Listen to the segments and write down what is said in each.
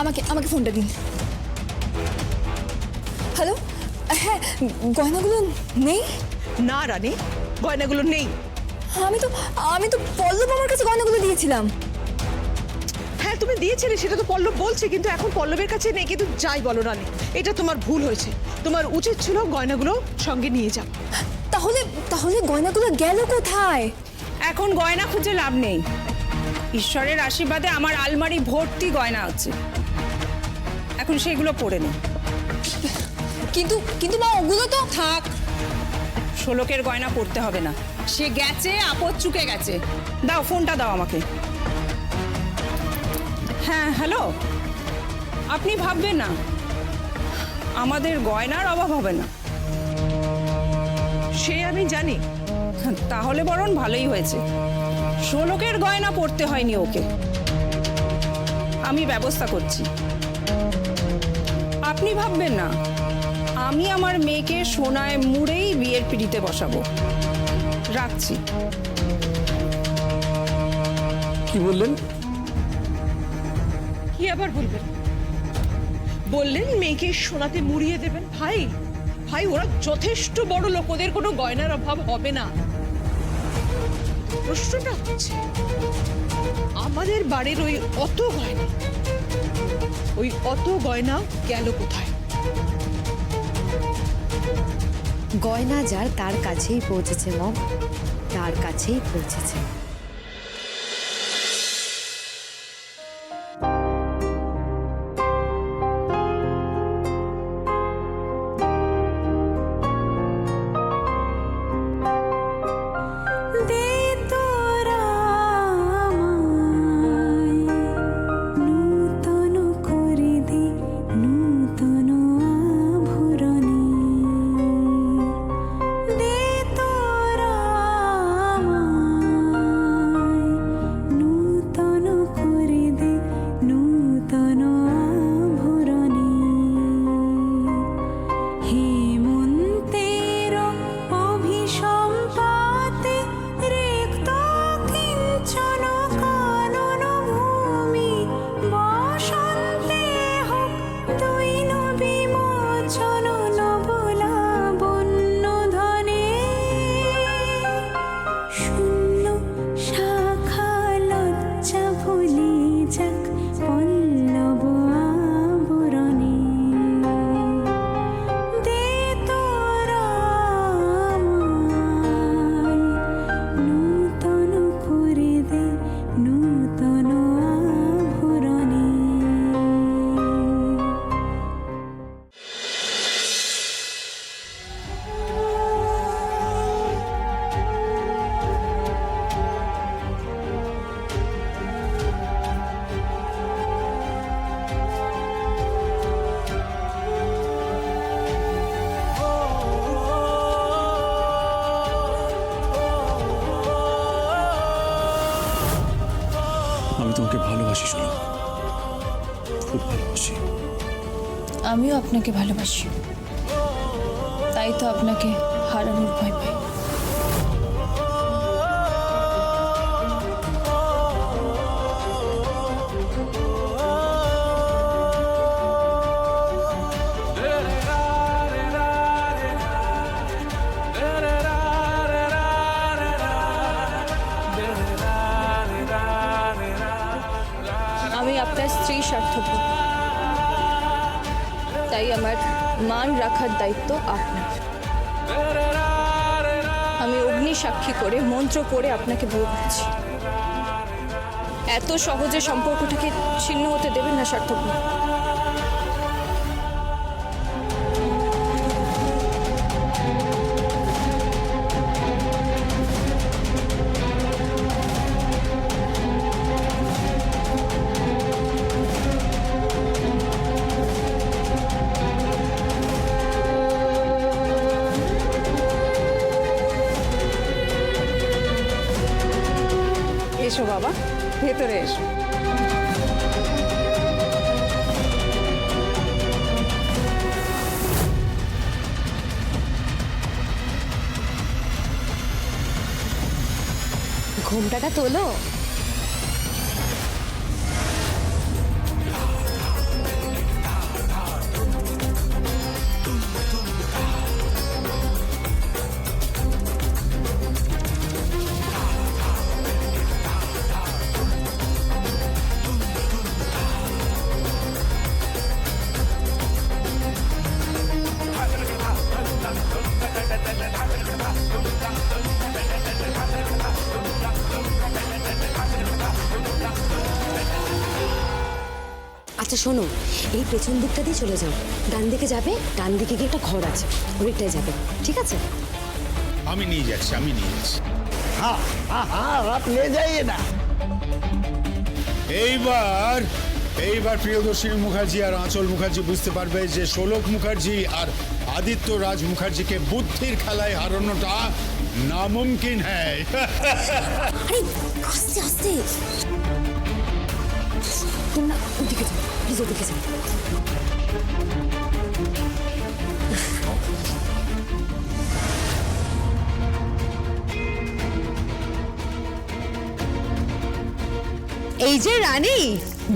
আমাকে আমাকে ফোনটা দিন। হ্যালো হ্যাঁ গয়নাগুলো নেই? না রানী গয়নাগুলো নেই। আমি তো আমি তো পল্লব আমার কাছে গয়নাগুলো দিয়েছিলাম। হ্যাঁ তুমি দিয়েছিলে সেটা তো পল্লব বলছে কিন্তু এখন পল্লবের কাছে নেই কিন্তু যাই বলো রানী এটা তোমার ভুল হয়েছে। তোমার উচিত ছিল গয়নাগুলো সঙ্গে নিয়ে যাও তাহলে তাহলে গয়নাগুলো গেল কোথায়? এখন গয়না খুঁজে লাভ নেই। ঈশ্বরের আশীর্বাদে আমার আলমারি ভর্তি গয়না আছে। এখন সেগুলো পড়ে নে। কিন্তু কিন্তু মা ওগুলো তো থাক। ষোলকের গয়না পড়তে হবে না। সে গেছে আপদ চুকে গেছে। দাও ফোনটা দাও আমাকে। হ্যাঁ হ্যালো? আপনি ভাববেন না। আমাদের গয়নার অভাব হবে না। সে আমি জানি। তাহলে বরং ভালোই হয়েছে। ষোলকের গয়না পড়তে হয়নি ওকে। আমি ব্যবস্থা করছি। আপনি ভাববেন না। আমি আমার মেয়েকে সোনায় মুড়েই বিয়ের পিড়িতে বসাবো। রাখছি। কি বললেন? কি আবার বলবেন? বললেন মেয়েকে সোনাতে মুড়িয়ে দেবেন। ভাই ভাই ওরা যথেষ্ট বড় লোক ওদের কোনো গয়নার অভাব হবে না। প্রশ্নটা হচ্ছে, আমাদের বাড়ির ওই অত গয়না, ওই অত গয়না গেল কোথায়? গয়না যার তার কাছেই পৌঁছেছে মম, তার কাছেই পৌঁছেছে। খুব ভালোবাসি। আমিও আপনাকে ভালোবাসি। তাই তো আপনাকে হারানোর ভয় পাই। দায়িত্ব আপনার। আমি অগ্নি সাক্ষী করে, মন্ত্র পড়ে আপনাকে করছি এত সহজে সম্পর্কটাকে ছিন্ন হতে দেবেন না স্বার্থপর ঘোমটাটা তোলো। শোনো এই পেছন দিকটা দিয়ে চলে যাও ডান দিকে যাবে ডান দিকে গিয়ে একটা ঘর আছে ওইটাই যাবে ঠিক আছে আমি নিয়ে যাচ্ছি আমি নিয়ে যাচ্ছি हाँ हाँ हाँ आप ले जाइए ना এইবার এইবার প্রিয়দর্শিনী মুখার্জি আর আঁচল মুখার্জি বুঝতে পারবে যে শোলক মুখার্জি আর আদিত্য রাজ মুখার্জিকে বুদ্ধির খেলায় হারানোটা নামুমকিন হ্যায় আরে আস্তে আস্তে তুমি না ওদিকে যাও এই যে রানী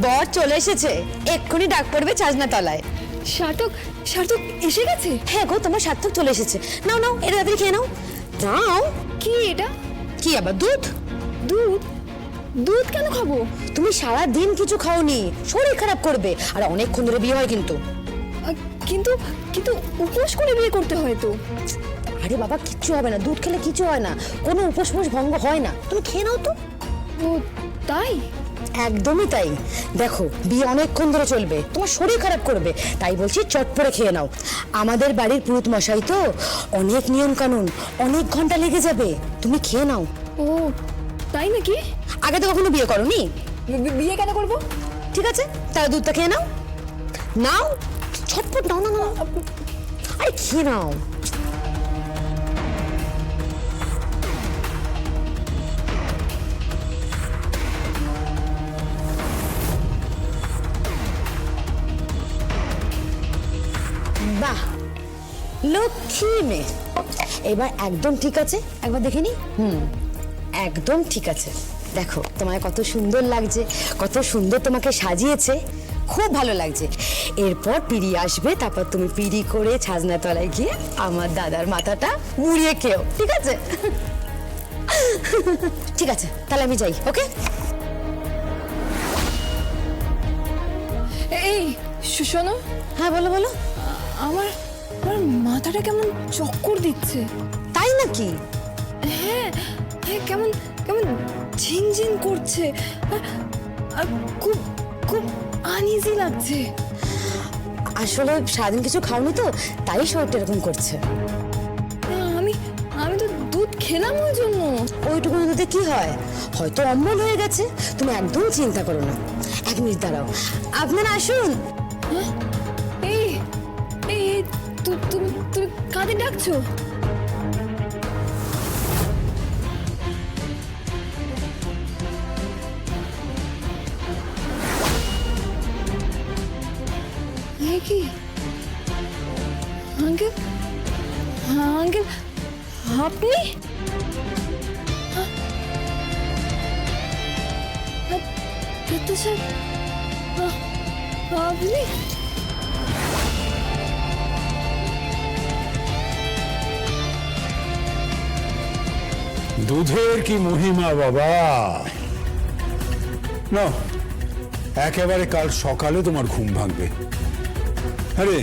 বর চলে এসেছে। এক্ষুনি ডাক পড়বে চাজনা তলায়। সার্থক সার্থক এসে গেছে? হ্যাঁ গো তোমার সার্থক চলে এসেছে। নাও নাও এটা তাড়াতাড়ি খেয়ে নাও। নাও কি এটা? কি আবার দুধ? দুধ? দুধ কেন খাব? তুমি সারা দিন কিছু খাওনি শরীর খারাপ করবে আর অনেকক্ষণ ধরে বিয়ে হয় কিন্তু। কিন্তু কিন্তু উপোস করে বিয়ে করতে হয় তো। আরে বাবা কিচ্ছু হবে না দুধ খেলে কিছু হয় না কোনো উপোস ফুস ভঙ্গ হয় না। তুমি খেয়ে নাও তো। ও তাই? একদমই তাই। দেখো বিয়ে অনেকক্ষণ ধরে চলবে তোমার শরীর খারাপ করবে তাই বলছি চট করে খেয়ে নাও। আমাদের বাড়ির পুরুত মশাই তো অনেক নিয়ম কানুন অনেক ঘণ্টা লেগে যাবে তুমি খেয়ে নাও। ও তাই নাকি? আগে তো কখনো বিয়ে করনি। বিয়ে কেন করব? ঠিক আছে তাহলে দুধটা খেয়ে নাও। নাও ছটপট নাও না নাও। আরে খেয়ে নাও। বাহ লক্ষ্মী মেয়ে। এবার একদম ঠিক আছে একবার দেখে নি? হুম। একদম ঠিক আছে। দেখো তোমায় কত সুন্দর লাগছে কত সুন্দর তোমাকে সাজিয়েছে খুব ভালো লাগছে। এরপর পিড়ি আসবে তারপর তুমি পিড়ি করে ছাজনা তলায় গিয়ে আমার দাদার মাথাটা মুড়িয়ে খেও ঠিক আছে? ঠিক আছে তাহলে আমি যাই ওকে? এই শোনো হ্যাঁ বলো বলো। আমার আমার মাথাটা কেমন চক্কর দিচ্ছে। তাই নাকি? হ্যাঁ হ্যাঁ কেমন কেমন ঝিনঝিন করছে। আর খুব খুব আনইজি লাগছে। আসলে সারাদিন কিছু খাওনি তো তাই শরীরটা এরকম করছে। আমি আমি তো দুধ খেলাম ওই জন্য। ওইটুকু দুধে কি হয়? হয়তো অম্বল হয়ে গেছে তুমি একদম চিন্তা করো না। এক মিনিট দাঁড়াও। আপনারা আসুন। এই এই এই, তুমি তুমি কাঁদে ডাকছো? কি? আঙ্কেল? আঙ্কেল। আপনি? স্যার। আ- আপনি? দুধের কি মহিমা, বাবা? না, একেবারে কাল সকালে তোমার ঘুম ভাঙবে। আরে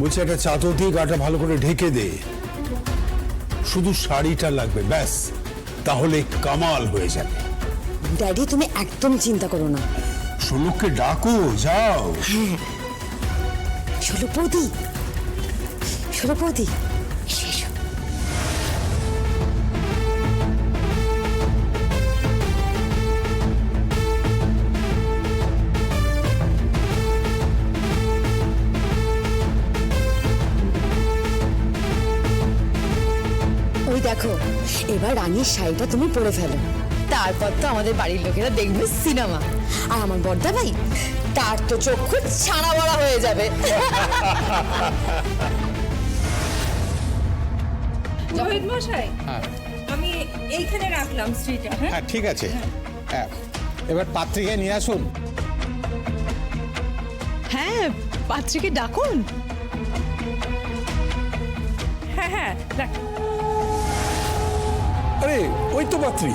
বলছি একটা চাদর দিয়ে গাটা ভালো করে ঢেকে দে। শুধু শাড়িটা লাগবে ব্যাস। তাহলে কামাল হয়ে যাবে। ড্যাডি তুমি একদম চিন্তা করো না। ষোলোককে ডাকো যাও। ষোলো বৌদি ষোলো বৌদি এবার রানীর শাড়িটা তুমি পরে ফেলো। তারপর তো আমাদের বাড়ির লোকেরা দেখবে সিনেমা। আর আমার বর্দা ভাই তার তো চক্ষু ছাড়া বড়া হয়ে যাবে। রোহিত মশাই আমি এইখানে রাখলাম স্ত্রীটা হ্যাঁ? হ্যাঁ ঠিক আছে। হ্যাঁ। এবার পাত্রীকে নিয়ে আসুন। হ্যাঁ পাত্রীকে ডাকুন। হ্যাঁ হ্যাঁ রাখ আরে ওই তো পাত্রী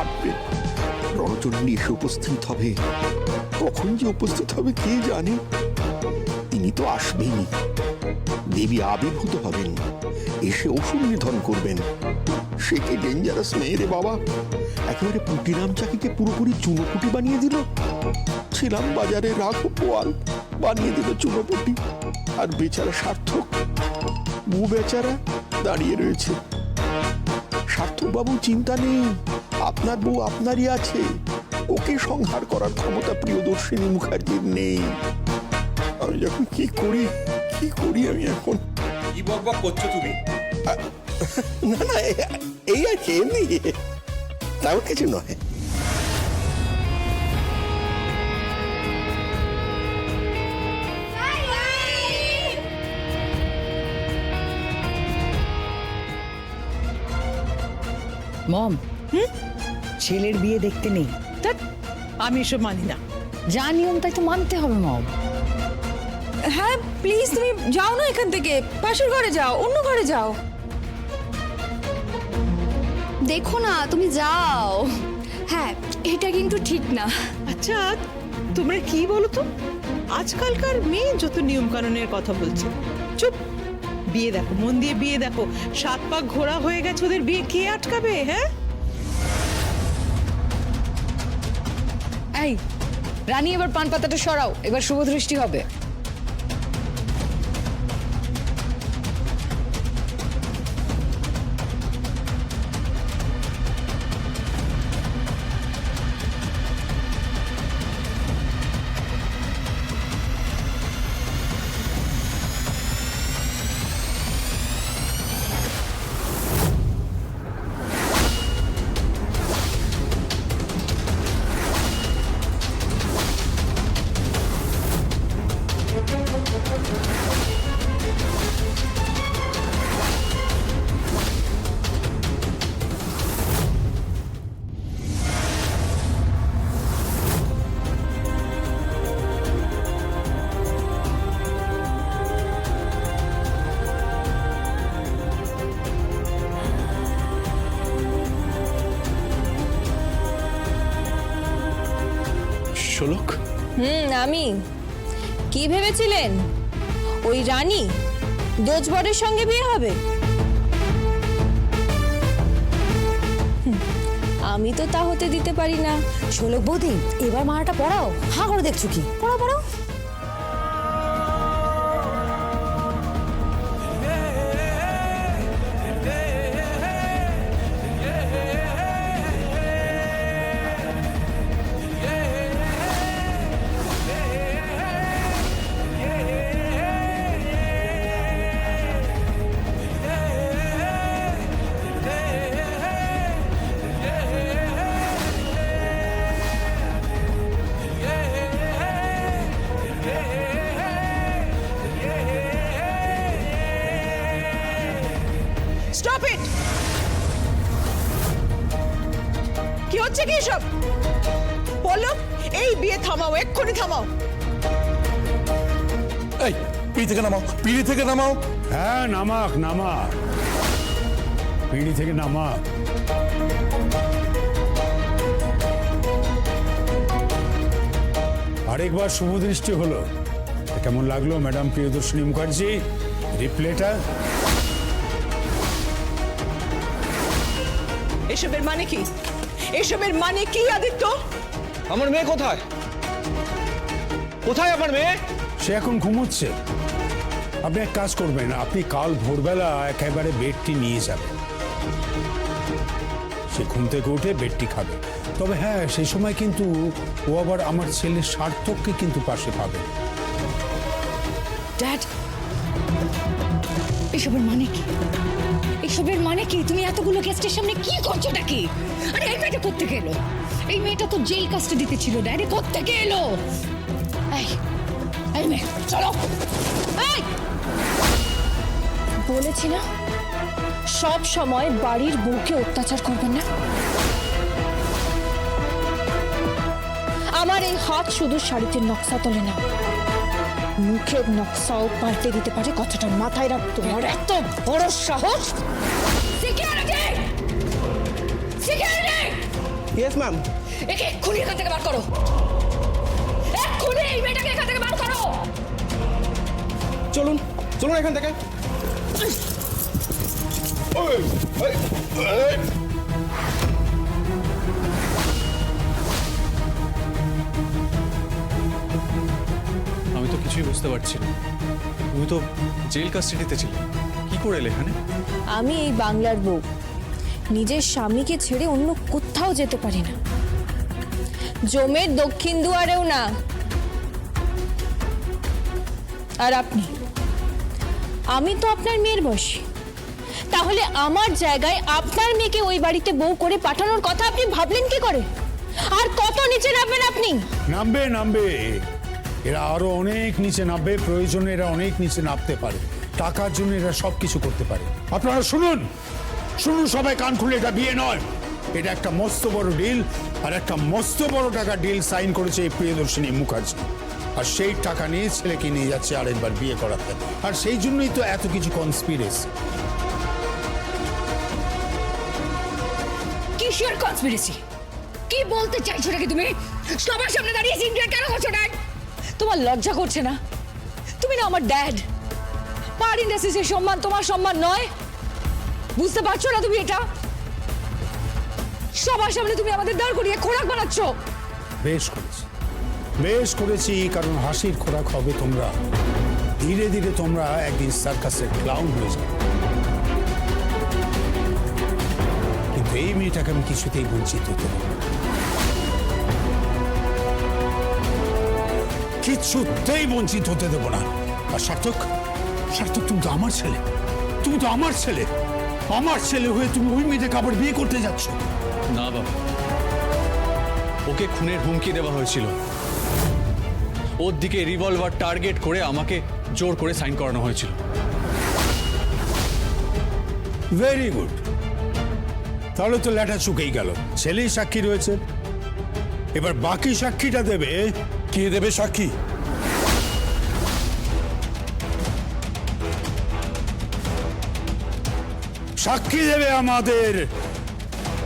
ব্রজচণ্ডী এসে উপস্থিত হবে। কখন যে উপস্থিত হবে কে জানে? তিনি তো আসবেনই। দেবী আবির্ভূত হবেন। এসে ওষুধ নিধন করবেন। সে কি ডেঞ্জারাস মেয়ে রে বাবা? একেবারে পুটিরাম চাকিকে পুরোপুরি চুনোপুটি বানিয়ে দিল? ছিলাম বাজারে রাখো পোয়াল বানিয়ে দিল চুনোপুটি। আর বেচারা সার্থক বউ বেচারা দাঁড়িয়ে রয়েছে। সার্থক বাবু চিন্তা নেই। আপনার বউ আপনারই আছে। ওকে সংহার করার ক্ষমতা প্রিয়দর্শিনী মুখার্জির নেই। আমি যখন কি করি কি করি আমি এখন? কি বকবক করছ তুমি? না না এই আর কি এমনি। তাও কিছু নয়। মম ছেলের বিয়ে দেখতে নেই। ধ্যাৎ, আমি এসব মানি না। যা নিয়ম তাই তো মানতে হবে মম। হ্যাঁ প্লিজ তুমি যাও না এখান থেকে। পাশের ঘরে যাও অন্য ঘরে যাও। দেখো না তুমি যাও। হ্যাঁ এটা কিন্তু ঠিক না। আচ্ছা তোমরা কি বলো তো? আজকালকার মেয়ে যত নিয়ম কানুনের কথা বলছে। চুপ বিয়ে দেখো মন দিয়ে বিয়ে দেখো। সাত পাক ঘোড়া হয়ে গেছে ওদের বিয়ে কে আটকাবে হ্যাঁ? রানী এবার পান পাতাটা সরাও এবার শুভ দৃষ্টি হবে। আমি কি ভেবেছিলেন? ওই রানী দোজবরের সঙ্গে বিয়ে হবে? আমি তো তা হতে দিতে পারি না। ষোলো বৌদি এবার মারাটা পড়াও। হা করে দেখছ কি? পড়াও পড়াও। স্টপ ইট কি হচ্ছে কি এসব? বলো এই বিয়ে থামাও এক্ষুনি থামাও। এই পিড়ি থেকে নামাও পিড়ি থেকে নামাও। হ্যাঁ নামাক নামাক। পিঁড়ি থেকে নামাক। আরেকবার শুভ দৃষ্টি হলো। কেমন লাগল ম্যাডাম প্রিয়দর্শিনী মুখার্জি? রিপ্লেটা? এসবের মানে কি? এসবের মানে কি আদিত্য? আমার মেয়ে কোথায়? কোথায় আমার মেয়ে? সে এখন ঘুমোচ্ছে। আপনি এক কাজ করবেন আপনি কাল ভোরবেলা একেবারে বেডটি নিয়ে যাবেন। সে ঘুম থেকে উঠে বেডটি খাবে। তবে হ্যাঁ সেই সময় কিন্তু ও আবার আমার ছেলে সার্থককে কিন্তু পাশে পাবে। ড্যাড এসবের মানে কি? এসবের মানে কি? তুমি এতগুলো গেস্টের সামনে কি করছ নাকি আরে এই মেয়েটা কোত্থেকে এলো? এই মেয়েটা তো জেল কাস্টাডিতে ছিল ড্যাডি কোত্থেকে এলো? এই এই মেয়ে, চলো। এই! বলেছি না, সব সময় বাড়ির বউকে অত্যাচার করবেন না। আমার এই হাত শুধু শাড়িতে নকশা তোলে না। মুখের নকশাও পাল্টে দিতে পারে কথাটা মাথায় রাখতো তোমার এত বড় সাহস? সিকিউরিটি সিকিউরিটি ইয়েস ম্যাম একে এক্ষুনি এখান থেকে বার করো। এক্ষুনি এই মেয়েটাকে এখান থেকে বার করো। চলুন চলুন এখান থেকে। আমি তো কিছুই বুঝতে পারছি না। তুমি তো জেল কাস্টাডিতে ছিলে। কি করে এলে এখানে? আমি এই বাংলার বউ। নিজের স্বামীকে ছেড়ে অন্য কোথাও যেতে পারি না। জমের দক্ষিণ দুয়ারেও না। আর আপনি? আমি তো আপনার মেয়ের বয়সী। তাহলে আমার জায়গায় আপনার মেয়েকে ওই বাড়িতে বউ করে পাঠানোর কথা আপনি ভাবলেন কি করে? আর কত নিচে নামবেন আপনি? নামবে নামবে। এরা আরও অনেক নিচে নামবে, প্রয়োজনে এরা অনেক নিচে নামতে পারে। টাকার জন্য এরা সব কিছু করতে পারে। আপনারা শুনুন শুনুন সবাই কান খুলে, এটা বিয়ে নয়। এটা একটা মস্ত বড় ডিল আর একটা মস্ত বড় টাকা ডিল সাইন করেছে এই প্রিয়দর্শিনী মুখার্জি। আর সেই টাকা নিয়ে ছেলেকে নিয়ে যাচ্ছে আরেকবার বিয়ে করাতে। আর সেই জন্যই তো এত কিছু কনস্পিরেসি কিসের কনস্পিরেসি কি বলতে চাইছো নাকি তুমি? সবার সামনে দাঁড়িয়ে সিনক্রেট কেন করছ ড্যাড তোমার লজ্জা করছে না? তুমি না আমার ড্যাড পার ইন্ডাস্ট্রিজের সম্মান তোমার সম্মান নয়। বুঝতে পারছ না তুমি এটা? সবার সামনে তুমি আমাদের দাঁড় করিয়ে খোরাক বানাচ্ছ। বেশ করেছি। বেশ করেছি, কারণ হাসির খোরাক হবে তোমরা। ধীরে ধীরে তোমরা একদিন সার্কাসের ক্লাউন হয়ে যাবে। কিন্তু এই মেয়েটাকে আমি কিছুতেই বঞ্চিত হতে কিছুতেই বঞ্চিত হতে দেবো না। আর সার্থক সার্থক তুমি তো আমার ছেলে। তুমি তো আমার ছেলে। আমার ছেলে হয়ে তুমি ওই মেয়েটাকে আবার বিয়ে করতে যাচ্ছ। না বাবা। ওকে খুনের হুমকি দেওয়া হয়েছিল। ওর দিকে রিভলভার টার্গেট করে আমাকে জোর করে সাইন করানো হয়েছিল। ভেরি গুড তাহলে তো ল্যাটা চুকেই গেল। ছেলেই সাক্ষী রয়েছে। এবার বাকি সাক্ষীটা দেবে কে দেবে সাক্ষী? সাক্ষী দেবে আমাদের?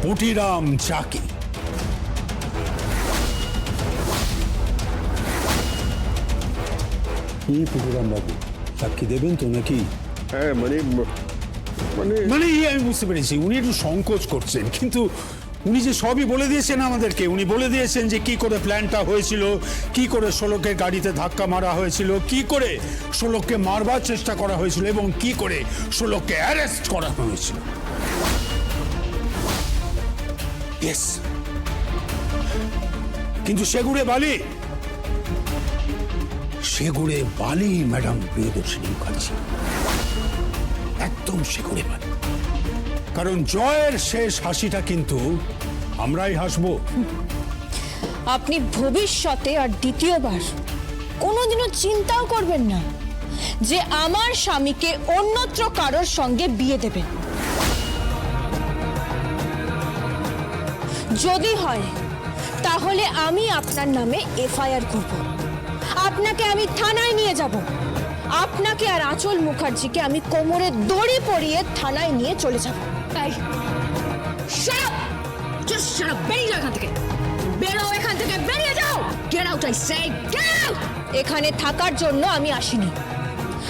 পুটিরাম চাকি। কি পুটিরাম বাবু? সাক্ষী দেবেন তো নাকি? হ্যাঁ মানে মানে মানে এই আমি বুঝতে পেরেছি উনি একটু সংকোচ করছেন কিন্তু উনি যে সবই বলে দিয়েছেন আমাদেরকে, উনি বলে দিয়েছেন যে কি করে প্ল্যানটা হয়েছিল, কি করে ষোলোকের গাড়িতে ধাক্কা মারা হয়েছিল, কি করে ষোলোককে মারবার চেষ্টা করা হয়েছিল এবং কি করে ষোলোককে অ্যারেস্ট করা হয়েছিল. কিন্তু সেগুড়ে বালি? সেগুড়ে বালি ম্যাডাম প্রিয়দর্শিনী মুখার্জি একদম সেগুড়ে বালি। কারণ জয়ের শেষ হাসিটা কিন্তু আমরাই হাসবো। আপনি ভবিষ্যতে আর দ্বিতীয়বার কোনোদিনও চিন্তাও করবেন না যে আমার স্বামীকে অন্যত্র কারোর সঙ্গে বিয়ে দেবেন যদি হয়, তাহলে আমি আপনার নামে এফআইআর করব। আপনাকে আমি থানায় নিয়ে যাব। আপনাকে আর আঁচল মুখার্জিকে আমি কোমরে দড়ি পরিয়ে থানায় নিয়ে চলে যাব। বেরিয়ে যাও এখান থেকে। বেরো এখান থেকে, বেরিয়ে যাও! Get out I say get out এখানে থাকার জন্য আমি আসিনি।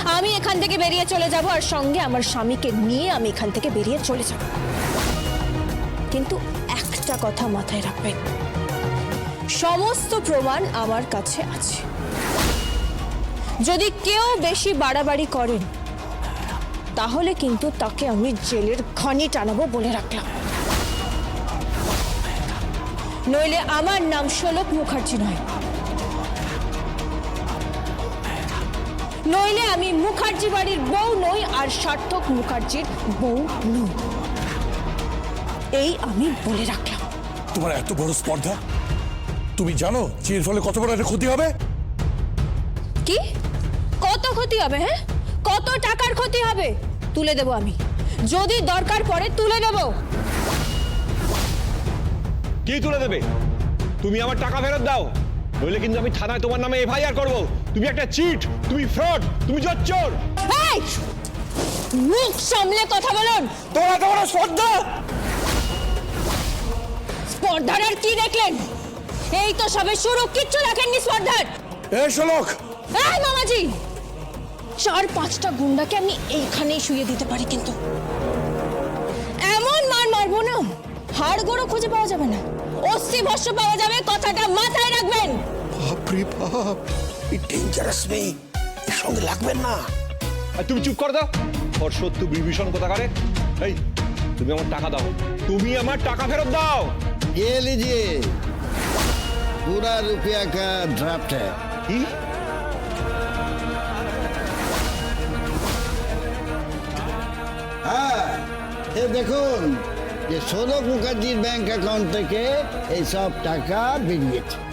আমি এখান থেকে বেরিয়ে চলে যাব আর সঙ্গে আমার স্বামীকে নিয়ে আমি এখান থেকে বেরিয়ে চলে যাব। কিন্তু একটা কথা মাথায় রাখবেন। সমস্ত প্রমাণ আমার কাছে আছে। যদি কেউ বেশি বাড়াবাড়ি করেন তাহলে কিন্তু তাকে আমি জেলের খনি টানাবো বলে রাখলাম। নইলে আমার নাম শোলক মুখার্জি নয়। নইলে আমি মুখার্জি বাড়ির বউ নই আর সার্থক মুখার্জির বউ নই। এই আমি বলে রাখলাম। তোমার এত বড় স্পর্ধা? তুমি জানো এর ফলে কত বড় একটা ক্ষতি হবে? কি? কত ক্ষতি হবে হ্যাঁ? কত টাকার ক্ষতি হবে? তুলে দেব আমি। যদি দরকার পড়ে তুলে দেব কি তুলে দেবে? তুমি আমার টাকা ফেরত দাও। নইলে কিন্তু আমি থানায় তোমার নামে এফআইআর করব। তুমি একটা চিট তুমি ফ্রড তুমি জচ্চোর। এই! মুখ সামলে কথা বলুন। তোমার এত বড় স্পর্ধা স্পর্ধার আর কি দেখলেন? এই তো সবে শুরু কিচ্ছু দেখেননি স্পর্ধার। এ শোলক এই মামাজি! চার পাঁচটা গুন্ডাকে আমি এইখানেই শুয়ে দিতে পারি কিন্তু এমন মার মারবো না হাড় গোড়ো খুঁজে পাওয়া যাবে না অস্থি ভস্য পাওয়া যাবে কথাটা মাথায় রাখবেন বাপরে বাপ এই ডেঞ্জারাস মেয়ে এর সঙ্গে লাগবেন না আর তুমি চুপ কর দাও ওর সত্য বিভীষণ কোথাকারে এই তুমি আমার টাকা দাও তুমি আমার টাকা ফেরত দাও ये लीजिए पूरा रुपया का ड्राफ्ट है কি এ দেখুন যে সৌরভ মুখার্জির ব্যাংক অ্যাকাউন্ট থেকে এই সব টাকা বেরিয়েছে।